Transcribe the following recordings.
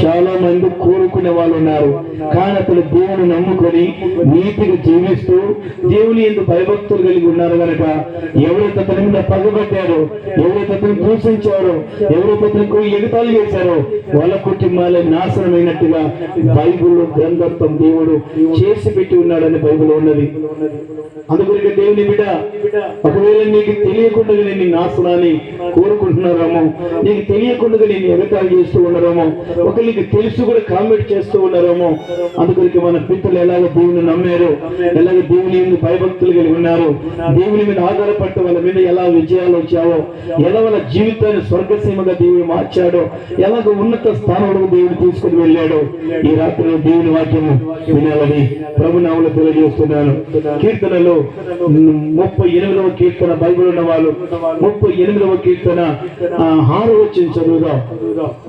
చాలా మంది కోరుకునే వాళ్ళు ఉన్నారు. కానీ అతను దేవుని నమ్ముకొని నీతిగా జీవిస్తూ దేవుని ఎందుకు భయభక్తులు కలిగి ఉన్నారు కనుక ఎవరైతే అతని మీద పగబట్టారో ఎవరైతే అతను దూషించారో ఎవరైతే అతనికి ఎగతాళి చేశారో వాళ్ళ కుటుంబాలే నాశనమైనట్టుగా బైబుల్ గ్రంథత్వం దేవుడు చేసి పెట్టి ఉన్నాడని బైబుల్ ఉన్నది. అందుకొరకు దేవుని బిడ్డ ఒకవేళ నీకు తెలియకుండా నీ నాశనాన్ని కోరుకుంటున్నారేమో నీకు తెలియకుండా నేను ఎగతాలు చేస్తూ ఉన్నారేమో ఒకరికి తెలుసు కూడా కామెంట్ చేస్తూ ఉన్నారేమో అందుకొరకు మన పిల్లలు ఎలాగ దేవుని నమ్మారు. ఎలాగ దేవుని భయభక్తులు కలిగి ఉన్నారు. దేవుని మీద ఆధారపడి వాళ్ళ మీద ఎలా విజయాలు వచ్చావో ఎలా వాళ్ళ జీవితాన్ని స్వర్గసీమగా దేవుడు మార్చాడో ఎలాగ ఉన్నత స్థానంలో దేవుడు తీసుకుని వెళ్ళాడో ఈ రాత్రి దేవుని వాక్యము వినాలని ప్రభునాములు తెలియజేస్తున్నాను. కీర్తనలో ముప్పై ఎనిమిదవ కీర్తన బైబిల్ ఉన్న వాళ్ళు ముప్పై ఎనిమిదవ కీర్తన ఆ, ఆరు వచ్చిన చదువుదాం.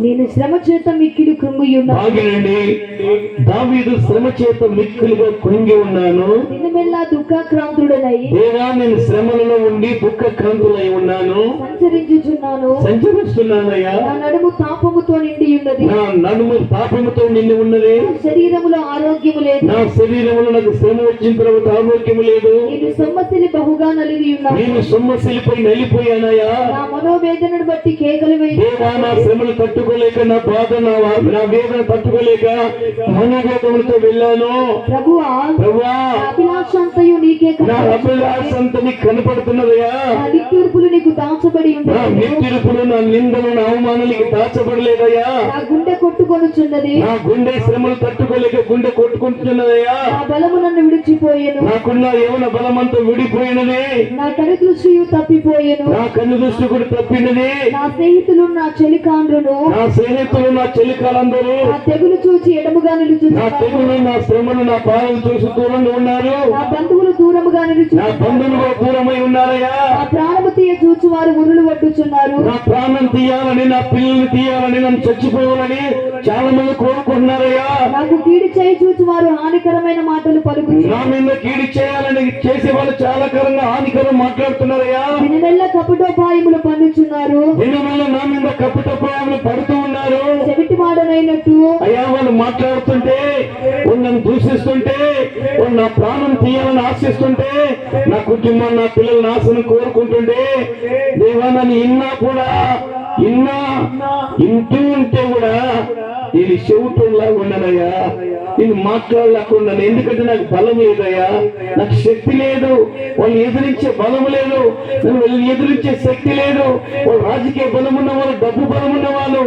నేను శ్రమ చేత మిక్కిలి కృంగి ఉన్నాను బాగినండి దావీదు శ్రమ చేత మిక్కులుగా కృంగి ఉన్నాను. దినమెల్లా దుఃఖాక్రాంతుడనై దేవా నేను శ్రమలలో ఉండి దుఃఖ క్రాంతులై ఉన్నాను. సంచరించుచున్నాను. సంచరిస్తున్నానయ్యా. నా నడుము తాపముతో నిండి ఉన్నది. నా నడుము పాపముతో నిండి ఉన్నది. శరీరములో ఆరోగ్యము లేదు. నా శరీరంలో నాకు శ్రమ వచ్చిన తర్వాత ఆరోగ్యము లేదు. నేను సొమ్మసిలి బహుగా నలిగి ఉన్నాను. నేను సొమ్మసిలిపై నలిపోయానయ్యా. నా మనోవేదనను బట్టి కేకలు వేయి దేవా నా శ్రమలు తట్టుకోలేక నా బాధ నా నా వేదన తట్టుకోలేక మనోవేదములతో వెళ్ళాను. ప్రభువా ప్రభువా నా అభిలాషంతయు నీకే నా కనపడుచున్నది. అభిలాషంత నీకు నా నిట్టూర్పులు నీకు దాచబడి నా ఉండదు నిత్తిరుపులు నా నిందలు నా అవమానాలకి దాచబడలేదయ్యా. నా గుండె కొట్టుకొనుచున్నది. నా గుండె శ్రమలు తట్టుకోలేక గుండె కొట్టుకుంటున్నదయ్యా. నా బలము నన్ను విడిచిపోయెను. నాకున్న యవన బలమంతా విడిపోయినది. నా తప్పిపోయెను. నా కన్ను దృష్టి కూడా తప్పినది. నా స్నేహితులు నా చెలికాండ్రును నా స్నేహితులు నా నా తెగులు చూచి ఎడముగా నా నిలుచున్నారు తెగులు నా శ్రమను నా బాధలు చూసి దూరంగా ఉన్నారు. నా బంధువులు దూరముగా నా నిలుచున్నారు బంధువులు దూరమై ఉన్నారయ్యా. నా ప్రాణము తీయ చూచి వారు ఉరులు పట్టుచున్నారు నా ప్రాణం తీయాలని నా పిల్లల్ని తీయాలని నన్ను చచ్చిపోవాలని చాలా మంది కోరుకుంటున్నారయ్యా. నాకు కీడి చేయి చూచి వారు హానికరమైన మాటలు పలుకుచు. నా మీద కీడి చేయాలని చేసే వాళ్ళు చాలా కరంగా హానికరం మాట్లాడుతున్నారయ్యా. దినమెల్ల కపటోపాయములు పన్నుచున్నారు దినమల్ల నా మీద కప్పుటప్రాయాలు పడుతూ ఉన్నారు. వాడనైనట్టు అయ్యా వాళ్ళు మాట్లాడుతుంటే నన్ను దూషిస్తుంటే నా ప్రాణం తీయాలని ఆశిస్తుంటే నా కుటుంబం నా పిల్లల నాశనం కోరుకుంటుంటే దేవా నన్ను ఇన్నా కూడా ఇన్నా. ఇంటూ ఉంటే కూడా నేను చెవుటంలాగా ఉన్నానయ్యా నేను మాట్లాడలేకుండా ఎందుకంటే నాకు బలం లేదయ్యా. నాకు శక్తి లేదు. వాళ్ళు ఎదిరించే బలం లేదు. నన్ను వాళ్ళని ఎదిరించే శక్తి లేదు. వాళ్ళు రాజకీయ బలం ఉన్నవాళ్ళు డబ్బు బలం ఉన్నవాళ్ళు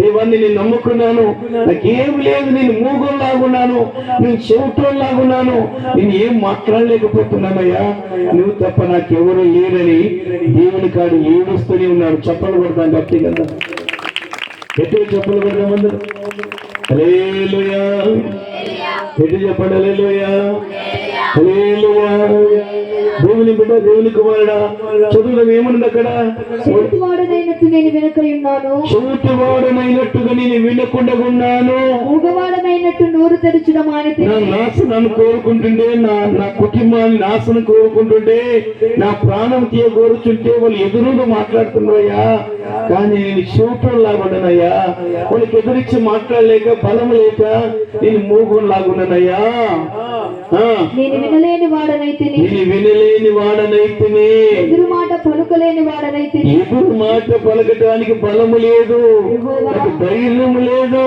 దేవాన్ని నేను నమ్ముకున్నాను. నాకేం లేదు. నేను మూగోళ్ళలాగున్నాను నేను చెవుటోళ్ళలాగున్నాను నేను ఏం మాట్లాడలేకపోతున్నానయ్యా. నువ్వు తప్ప నాకెవరు లేరని దేవుని కాడు ఏడుస్తూనే ఉన్నాడు. చెప్పలు కొడతాను గట్టి కదా ఎటు చెప్పలు కొడతాం అందరూ హల్లెలూయా ఎటు చెప్పండి హల్లెలూయా హల్లెలూయా దేవుని బిడ్డ దేవుని కుమారుడా చదువులో ఏముంది అక్కడ. చెవిటి వాడనైనట్టు నేను వెనుకై ఉన్నాను. చెవిటివాడనైనట్టుగా నేను వినకుండా ఉన్నాను. మూగవాడనైనట్టు నోరు తెరచడం మానితే నా నాశనాన్ని కోరుకుంటుంటే నా నా కుటుంబాన్ని నాశనం కోరుకుంటుంటే నా ప్రాణం తీయ కోరుచుంటే వాళ్ళు ఎదురుగా మాట్లాడుతున్నారయ్యా. కానీ నేను శివటం లాగున్నానయ్యా వాళ్ళకి ఎదురించి మాట్లాడలేక బలం లేక నేను మూగం లాగున్నానయ్యా నేను వినలేని వాడనైతిని నేను వినలేని వాడనైతేనే ఎదురు మాట పలుకలేని వాడనైతిని ఎదురు మాట పలకటానికి బలము లేదు. నాకు ధైర్యం లేదు.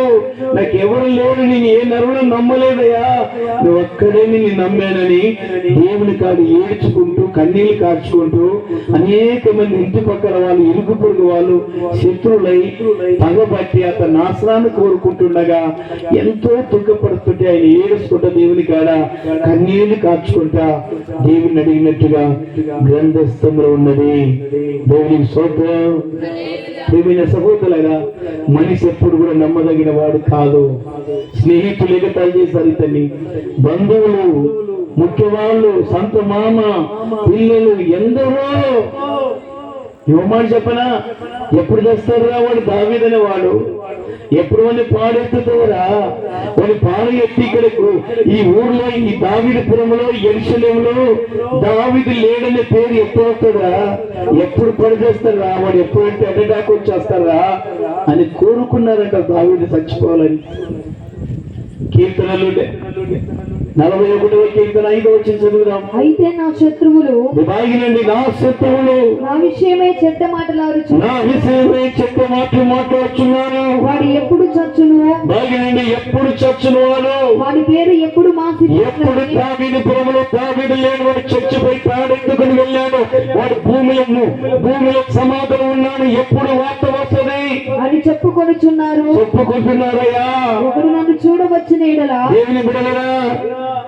నాకు ఎవరు లేరు. నేను ఏ నరుడు నమ్మలేదయ్యా. నువ్వు ఒక్కడే నిన్ను నమ్మానని దేవుని కాడు ఏడ్చుకుంటూ కన్నీళ్ళు కార్చుకుంటూ అనేక మంది ఇంటి పక్కన వాళ్ళు ఇరుగు పొరుగు వాళ్ళు శత్రులై పగబట్టి అతని నాశనాన్ని కోరుకుంటుండగా ఎంతో దుఃఖపడుతుంటే ఆయన ఏడుచుకుంటా దేవుని కాడ కన్నీళ్ళు కార్చుకుంటా దేవుని అడిగినట్టుగా గ్రంథస్థంలో ఉన్నది. దేవునికి స్తోత్రం. ప్రియమైన సహోదరులైనా మనిషి ఎప్పుడు కూడా నమ్మదగిన వాడు కాదు. స్నేహితులు ఎగతాలు చేశారు ఇతన్ని. బంధువులు ముఖ్యవాళ్ళు సంత మామ పిల్లలు ఎందరో ఇవ్వమని చెప్పనా? ఎప్పుడు తెస్తారురా వాడు దావీదనే వాడు? ఎప్పుడు వాడిని పాడెత్తుతారా వాడి పాడు ఎత్తి ఇక్కడకు. ఈ ఊర్లో ఈ దావిడిపురంలో ఎరుసలేములో దావిది లేడనే పేరు ఎప్పుడు వస్తుందా ఎప్పుడు పడిచేస్తారా వాడు ఎప్పుడంటే అడ్డడాకు వచ్చేస్తారా అని కోరుకున్నారంట దావిది చచ్చిపోవాలని. కీర్తనలు నలభై ఒకటవ కీర్తన ఐదో వచ్చి చదువుదాం. అయితే నా శత్రువులు బాగినండి నా శత్రువులు. నా విషయమై చెడ్డ మాటలాడుచు నా విషయమై చెత్త మాటలు మాట్లాడుచున్నారు వాడు ఎప్పుడు చచ్చును? బాగినండి ఎప్పుడు చచ్చును వాడు? వాడి పేరు ఎప్పుడు ఎప్పుడు మాసిపోతున్నది దావీదు పురములో దావీదు లేని వాడు చచ్చిపోయి తాడెత్తుకుని వెళ్ళాడు. వాడు భూమిలో భూమిలో సమాధులు ఉన్నాడు ఎప్పుడు వార్త వస్తుంది? అని చెప్పుకొనుచున్నారు. చెప్పుకుంటున్నారయ్యా. ఒకడు నన్ను చూడవచ్చిన ఎడలా? దేవుని బిడలరా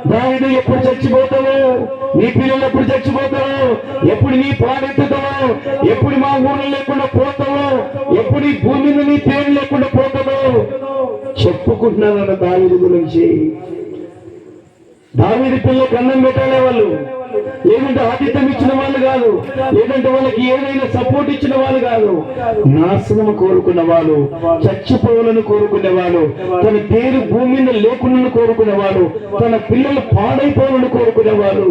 దావిడు ఎప్పుడు చచ్చిపోతావు? నీ పిల్లలు ఎప్పుడు చచ్చిపోతావు? ఎప్పుడు నీ పాడెత్తుతావు ఎప్పుడు మా ఊరు లేకుండా పోతావు? ఎప్పుడు ఈ భూమి నీ పేరు లేకుండా పోతావు? చెప్పుకుంటున్నారన్న దావిడి గురించి. దావిడి పిల్లలకు అన్నం పెట్టాలే వాళ్ళు. లేదంటే ఆతిథ్యం ఇచ్చిన వాళ్ళు కాదు. లేదంటే వాళ్ళకి ఏదైనా సపోర్ట్ ఇచ్చిన వాళ్ళు కాదు. నాశనం కోరుకున్న వాళ్ళు చచ్చిపోవాలని కోరుకునే వాళ్ళు తన పేరు భూమి మీద లేకుండా కోరుకునే వాళ్ళు తన పిల్లలు పాడైపోవాలని కోరుకునే వాళ్ళు.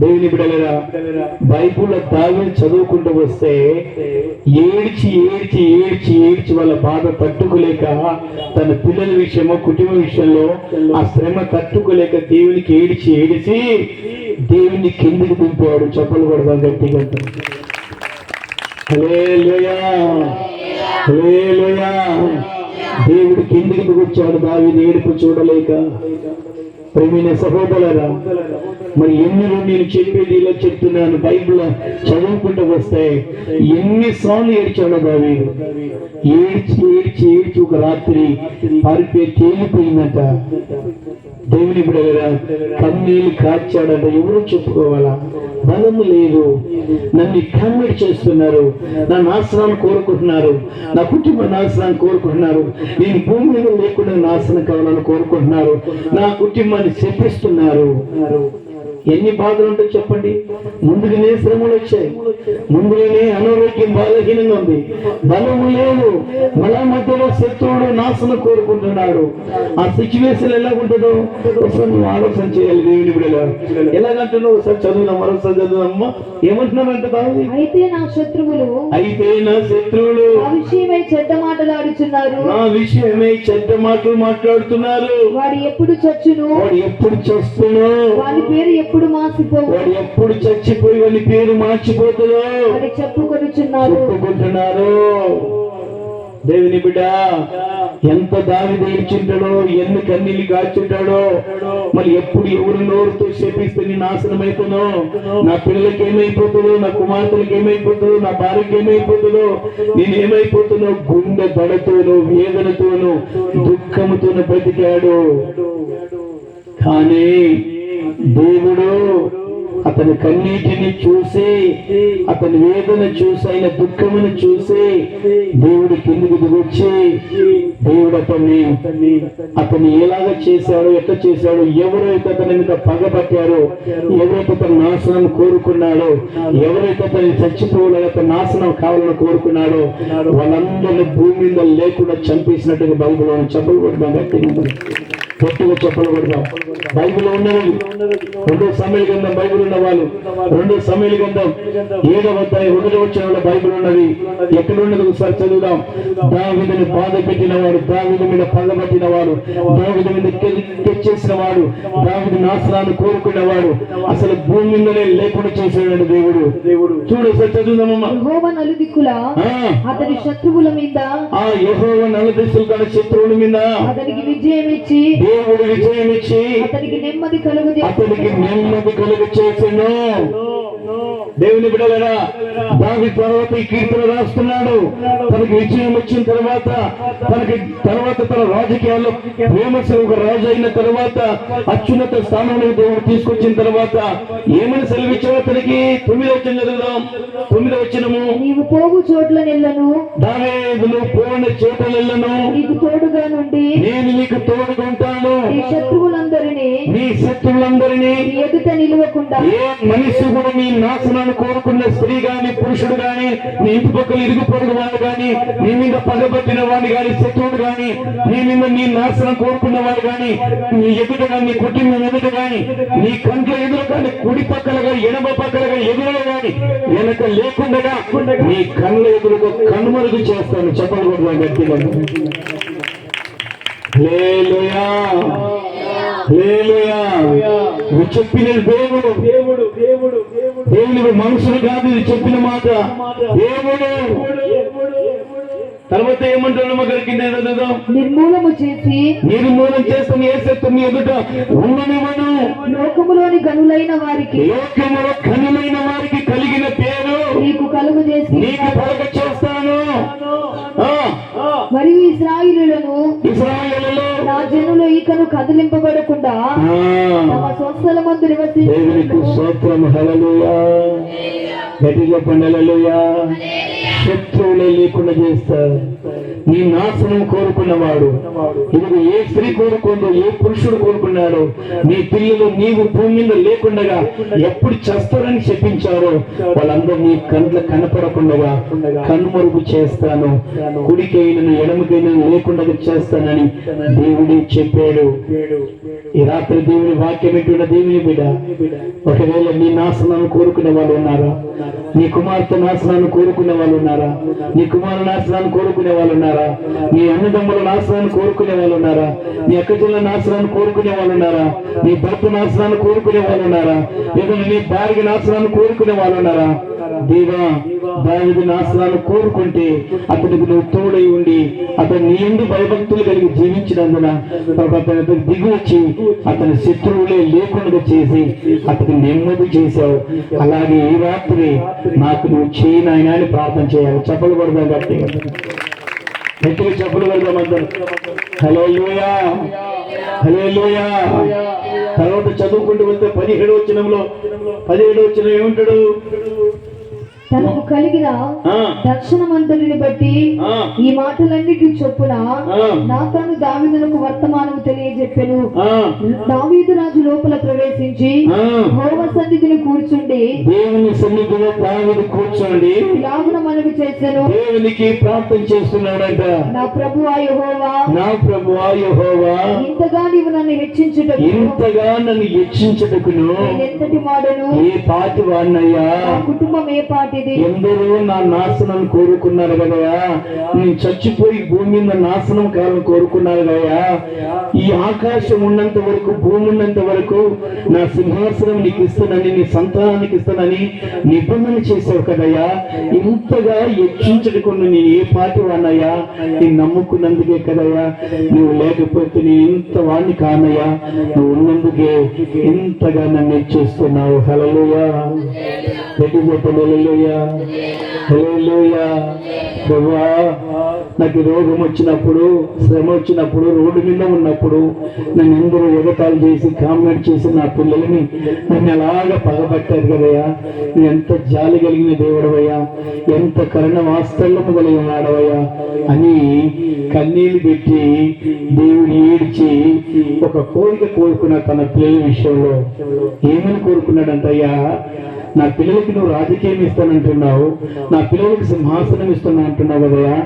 దేవుని బిడలరా బైబుల్ దావి చదువుకుంటూ వస్తే ఏడ్చి ఏడ్చి ఏడ్చి ఏడ్చి వాళ్ళ బాధ తట్టుకోలేక తన పిల్లల విషయమో కుటుంబ విషయంలో ఆ శ్రమ తట్టుకోలేక దేవునికి ఏడిచి ఏడిచి దేవుని కిందికి దింపాడు. చెప్పలు కొడదాం గట్టిగా. దేవుడి దేవుడు కిందికి దిగొచ్చాడు దావి ఏడుపు చూడలేక. ప్రేమైన సహోదరులరా మరి ఎన్ని నేను చెప్పేది ఇలా చెప్తున్నాను బైబిల్ చదువుకుంటూ వస్తే ఎన్నిసార్లు ఏడ్చాడు బావి ఏడ్చి ఏడ్చి ఏడ్చి ఒక రాత్రి పారిపోయి తేలిపోయిందట. దేవుని బిడగరా కన్నీళ్ళు కాచాడట ఎవరు చెప్పుకోవాలా? బలము లేదు. నన్ను కమ్మిడి చేస్తున్నారు. నా నాశనాన్ని కోరుకుంటున్నారు. నా కుటుంబ నాశనాన్ని కోరుకుంటున్నారు. నేను భూమి మీద లేకుండా నాశనం కావాలని కోరుకుంటున్నారు. నా కుటుంబ శపిస్తున్నారు. ఎన్ని బాధలు ఉంటాయి చెప్పండి? ముందుగానే శ్రమలు వచ్చాయి. ముందుగానే అనారోగ్యం బలహీనంగా ఉంది. బలము లేదు. మళ్ళా మధ్యలో శత్రువుడు నాశనం కోరుకుంటున్నాడు ఆ సిచ్యువేషన్ ఎలా ఉంటుందో ఒకసారి నువ్వు ఆలోచన చేయాలి దేవుని బిడ్డగా ఎలాగంటున్నావు ఒకసారి చదువుదాం మరోసారి చదువుదామమ్మా. ఏమంటున్నావంటే అయితే నా శత్రువులు అయితే నా శత్రువులు నా విషయమై చెడ్డ మాటలాడుచున్నారు నా విషయమై చెడ్డ మాటలు మాట్లాడుతున్నారు. వాడు ఎప్పుడు చచ్చును? వాడు ఎప్పుడు చేస్తున్నావు వాడి పేరు ఎప్పుడు మాసిపోవు? వాడు ఎప్పుడు చచ్చిపోయి వాడి పేరు మార్చిపోతుందో? అని చెప్పుకొనుచున్నారు. చెప్పుకుంటున్నారు? దేవుని బిడ్డ ఎంత దావి తీర్చుంటాడో ఎన్ని కన్నీళ్ళు కాచుంటాడో మరి ఎప్పుడు ఎవరు నోరుతో శపిస్తే నీ నాశనం అవుతుందో నా పిల్లలకి ఏమైపోతుందో నా కుమార్తెలకు ఏమైపోతుందో నా భార్యకి ఏమైపోతుందో నేను ఏమైపోతున్నో గుండె దడతోనూ వేదనతోనూ దుఃఖముతోనూ బ్రతికాడు కానీ దేవుడు అతని కన్నీటిని చూసి అతని వేదన చూసి ఆయన దుఃఖమును చూసి దేవుడు కిందికి దిగొచ్చి దేవుడు అతన్ని అతన్ని ఎలాగ చేశాడు ఎట్లా చేశాడు ఎవరైతే అతని మీద పగబట్టారో ఎవరైతే అతని నాశనం కోరుకున్నాడో ఎవరైతే అతని చచ్చిపోవాలని అతని నాశనం కావాలని కోరుకున్నాడో వాళ్ళందరినీ భూమి మీద లేకుండా చంపేసినట్టుగా బైబిల్ చెప్పలు కొడదాం గట్టిగా చెప్పలు కొడదాం బైబిల్ ఉన్నది. రెండో సమయ గ్రంథం బైబిల్ ఉన్న వాళ్ళు. రెండో సమయ గ్రంథం ఏడవ అధ్యాయం ఒకటి వచ్చిన వాళ్ళ బైబిల్ ఉన్నది. ఎక్కడ ఉన్నది ఒకసారి చదువుదాం. దావిదని బాధ పెట్టిన వాడు దావిది మీద పగబట్టిన వాడు దావిది మీద తెచ్చేసిన వాడు దావిది నాశనాన్ని కోరుకున్న వాడు. అసలు భూమి మీదనే లేకుండా చేసాడు దేవుడు. దేవుడు చూడు ఒకసారి చదువుదామమ్మా. యెహోవా నలుదిక్కులా? అతని శత్రువుల మీద? ఆ యెహోవా నలదశలు గల శత్రువుల మీద. అతనికి విజయం ఇచ్చి దేవుడు విజయం ఇచ్చి అతనికి నెమ్మది కలుగు అతనికి నెమ్మది కలుగు చేసెను దేవుని బిడలరా దాని తర్వాత ఈ కీర్తన రాస్తున్నాడు. తనకి విజయం వచ్చిన తర్వాత తనకి తర్వాత తన రాజకీయాల్లో ఫేమస్ ఒక రాజు అయిన తర్వాత అత్యున్నత స్థానంలో దేవుడు తీసుకొచ్చిన తర్వాత ఏమని సెలవిచ్చావు అతనికి తొమ్మిది వచ్చిన చదువుదాం. తొమ్మిది వచ్చినము నీవు పోగు చోట్ల నిల్లను. దావేదులు పోయిన చేతలను నీకు తోడుగా నుండి నేను నీకు తోడుకుంటాను నీ శత్రువులందరినీ నీ శత్రు మనుషులందరినీ నీ ఎదుట నిలవకుండా ఏ మనిషి కూడా నీ నాశనాన్ని కోరుకున్న స్త్రీ గాని పురుషుడు గాని నీ ఇంటి పక్కల ఇరుగు పొరుగు వాడు గాని నీ మీద పగబట్టిన వాడు గాని శత్రువుడు గాని నీ మీద నీ నాశనం కోరుకున్న వాడు గాని నీ ఎదుట గాని నీ కుటుంబం ఎదుట గాని నీ కంట్ల ఎదురు కానీ కుడి పక్కల గాని ఎడమ పక్కల గాని ఎదురుగా గాని వెనక లేకుండా నీ కళ్ళ ఎదురుగా కనుమరుగు చేస్తాను. చెప్పలు కూడా గట్టిగా. నువ్వు చెప్పిన దేవుడు. దేవుడు దేవుడు దేవుడు మనుషులు కాదు ఇది చెప్పిన మాట. దేవుడు. తర్వాత ఏమంటాడు మగర కింద నిర్మూలము చేసి నిర్మూలన చేస్తున్న ఏ శత్రుని ఎదుట ఉండనివ్వను లోకములోని గనులైన వారికి లోకములో వారికి కలిగిన పేరు. నీకు కలుగు చేసి నీకు పలక చేస్తాను. మరియు ఇస్రాయిలులను నా జనులు ఈకను కదిలింపబడకుండా ఆ, తమ స్వస్థల మందు దేవునికి స్తోత్రం. హల్లెలూయా. గట్టి చెప్పండి హల్లెలూయా. శత్రువులే లేకుండా చేస్తారు. నీ నాశనం కోరుకున్నవాడు. ఇది ఏ స్త్రీ కోరుకుందో ఏ పురుషుడు కోరుకున్నాడో నీ పిల్లలు నీవు భూమి మీద లేకుండగా ఎప్పుడు చేస్తారని చెప్పించారో వాళ్ళందరూ నీ కండ్ల కనపడకుండా కనుమరుగు చేస్తాను. కుడికైనను ఎడమకైనా లేకుండా చేస్తానని దేవుడే చెప్పాడు. ఈ రాత్రి దేవుని వాక్యం ఎటువంటి దేవుని బిడ్డ. ఒకవేళ నీ నాశనాన్ని కోరుకునే వాళ్ళు ఉన్నారా? నీ కుమార్తె నాశనాన్ని కోరుకునే వాళ్ళు ఉన్నారా? నీ కుమారు నాశనాన్ని కోరుకునే వాళ్ళు ఉన్నారా? నీ అన్నదమ్ముల నాశనాన్ని కోరుకునే వాళ్ళు ఉన్నారా? నీ అక్కచెల్ల నాశనాన్ని కోరుకునే వాళ్ళు ఉన్నారా? నీ భర్త నాశనాన్ని కోరుకునే వాళ్ళు ఉన్నారా? లేదా నీ భార్య నాశనాన్ని కోరుకునే వాళ్ళు ఉన్నారా? దేవా దావిది నాశనాన్ని కోరుకుంటే అతనికి నువ్వు తోడై ఉండి అతను నీ ఎందు భయభక్తులు కలిగి జీవించినందున అతని దగ్గరికి వచ్చి అతని శత్రువులే లేకుండా చేసి అతనికి నెమ్మది చేశావు. అలాగే ఈ రాత్రి నాకు నువ్వు చేయి అని ప్రార్థన చేయాలి. చెప్పలు పడదాం గట్టిగా గట్టిగా చెప్పులు పడదాం అందరూ. హలో లోయా హలో లోయా తర్వాత చదువుకుంటూ వెళ్తే పదిహేడు వచ్చినంలో పదిహేడు వచ్చిన ఏముంటాడు? తనకు కలిగిన దక్షిణమంతుడిని బట్టి ఈ మాటలన్నిటి చొప్పున ఆ, నాతాను దావీదునకు వర్తమానం తెలియజెప్పెను. దావీదు రాజు లోపల ప్రవేశించి. హోమ సన్నిధిని కూర్చుండి దేవుని సన్నిధిలో దావిది కూర్చోండి ఇలాగున మనవి చేశాను దేవునికి ప్రార్థన చేస్తున్నాడంట. నా ప్రభు యెహోవా నా ప్రభు యెహోవా ఇంతగా నీవు నన్ను హెచ్చించుటకు ఇంతగా నన్ను హెచ్చించటకును. ఎంతటి వాడను? ఏ పాటి వాడినయ్యా? నా కుటుంబం ఏ పాటిది ఎందరో నా నాశనం కోరుకున్నారు కదయా నేను చచ్చిపోయి భూమి మీద నాశనం కావాలని కోరుకున్నారు కదయా ఈ ఆకాశం ఉన్నంత వరకు భూమి ఉన్నంత వరకు నా సింహాసనం నీకు ఇస్తానని నీ సంతానానికి ఇస్తానని నిబంధన చేసావు కదయ్యా. ఇంతగా హెచ్చించకుండా నేను ఏ పాటి వాడినయ్యా నేను నమ్ముకున్నందుకే కదయ్యా. నువ్వు లేకపోతే నేను ఇంత వాడిని కానయ్యా. నువ్వు ఉన్నందుకే ఇంతగా నన్ను హెచ్చిస్తున్నావు హలలుయా గట్టి నాకు రోగం వచ్చినప్పుడు శ్రమ వచ్చినప్పుడు రోడ్డు మీద ఉన్నప్పుడు నన్ను ఎందరో ఎగతాలు చేసి కామెంట్ చేసి నా పిల్లల్ని నన్ను అలాగా పగబట్టారు కదయ్యా? నువ్వు ఎంత జాలి కలిగిన దేవుడవయ్యా. ఎంత కరుణ వాస్తల్యము కలిగిన వాడవయ్యా. అని కన్నీళ్ళు పెట్టి దేవుడు ఏడ్చి ఒక కోరిక కోరుకున్న తన పిల్లల విషయంలో ఏమని కోరుకున్నాడంటయ్యా? నా పిల్లలకి నువ్వు రాజకీయం ఇస్తానంటున్నావు నా పిల్లలకి సింహాసనం ఇస్తున్నా అంటున్నావు కదయా